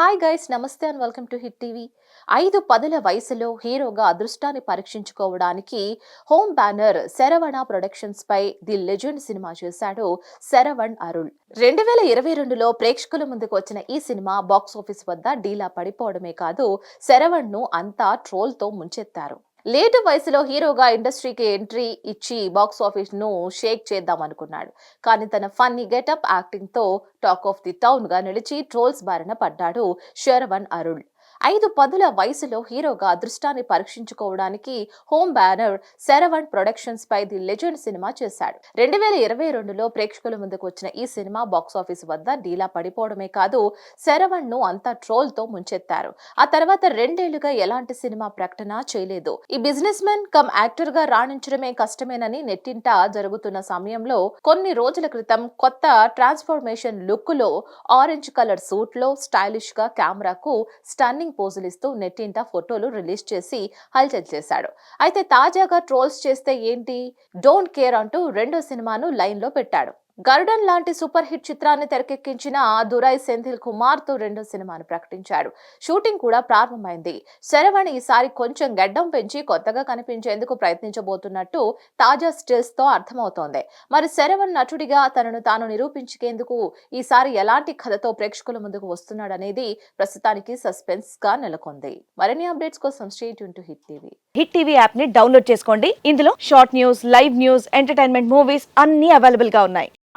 Hi guys నమస్తే and welcome to Hit TV ఐదు పదుల వయసులో హీరోగా అదృష్టాన్ని పరీక్షించుకోవడానికి హోమ్ బ్యానర్ శరవణ ప్రొడక్షన్స్ పై ది లెజెండ్ సినిమా చేశాడు శరవణ్ అరుణ్. రెండు వేల ఇరవై రెండులో ప్రేక్షకుల ముందుకు వచ్చిన ఈ సినిమా బాక్స్ ఆఫీస్ వద్ద డీలా పడిపోవడమే కాదు శరవణ్ను అంతా ట్రోల్తో ముంచెత్తారు. లేటు వయసులో హీరోగా ఇండస్ట్రీకి ఎంట్రీ ఇచ్చి బాక్స్ ఆఫీస్ను షేక్ చేద్దాం అనుకున్నాడు కానీ తన ఫన్నీ గెటప్ యాక్టింగ్తో టాక్ ఆఫ్ ది టౌన్గా నిలిచి ట్రోల్స్ బారిన పడ్డాడు శరవణ్ అరుణ్. ఐదు పదుల వయసులో హీరోగా అదృష్టాన్ని పరీక్షించుకోవడానికి హోమ్ బ్యానర్ శరవణ్ ప్రొడక్షన్స్ పై ది లెజెండ్ సినిమా చేశాడు. రెండు వేల ఇరవై రెండులో ప్రేక్షకుల ముందుకు వచ్చిన ఈ సినిమా బాక్స్ ఆఫీస్ వద్ద డీలా పడిపోవడమే కాదు శరవణ్ను అంతా ట్రోల్తో ముంచెత్తారు. ఆ తర్వాత రెండేళ్ళుగా ఎలాంటి సినిమా ప్రకటన చేయలేదు. ఈ బిజినెస్ మెన్ కమ్ యాక్టర్గా రాణించడమే కష్టమేనని నెట్టింట జరుగుతున్న సమయంలో కొన్ని రోజుల క్రితం కొత్త ట్రాన్స్ఫర్మేషన్ లుక్లో ఆరెంజ్ కలర్ సూట్లో స్టైలిష్గా కెమెరాకు స్టన్నింగ్ పోజులు పోజులిస్తూ నెట్టింట ఫోటోలు రిలీజ్ చేసి హల్చల్ చేశాడు. అయితే తాజాగా ట్రోల్స్ చేస్తే ఏంటి? డోంట్ కేర్ అంటూ రెండో సినిమాను లైన్లో పెట్టాడు. గరుడన్ లాంటి సూపర్ హిట్ చిత్రాన్ని తెరకెక్కించిన దురై సెంథిల్ కుమార్తో రెండో సినిమాను ప్రకటించాడు. షూటింగ్ కూడా ప్రారంభమైంది. శరవణ్ ఈసారి కొంచెం గడ్డం పెంచి కొత్తగా కనిపించేందుకు ప్రయత్నించబోతున్నట్టు తాజా స్టిల్స్తో అర్థమవుతోంది. మరి శరవణ్ నటుడిగా తనను తాను నిరూపించుకేందుకు ఈసారి ఎలాంటి కథతో ప్రేక్షకుల ముందుకు వస్తున్నాడనేది ప్రస్తుతానికి సస్పెన్స్గా నెలకొంది. మరిన్ని అప్డేట్స్ కోసం state to Hit TV. Hit TV యాప్ని డౌన్లోడ్ చేసుకోండి. ఇందులో short news live news entertainment movies అన్ని అవైలబుల్గా ఉన్నాయి.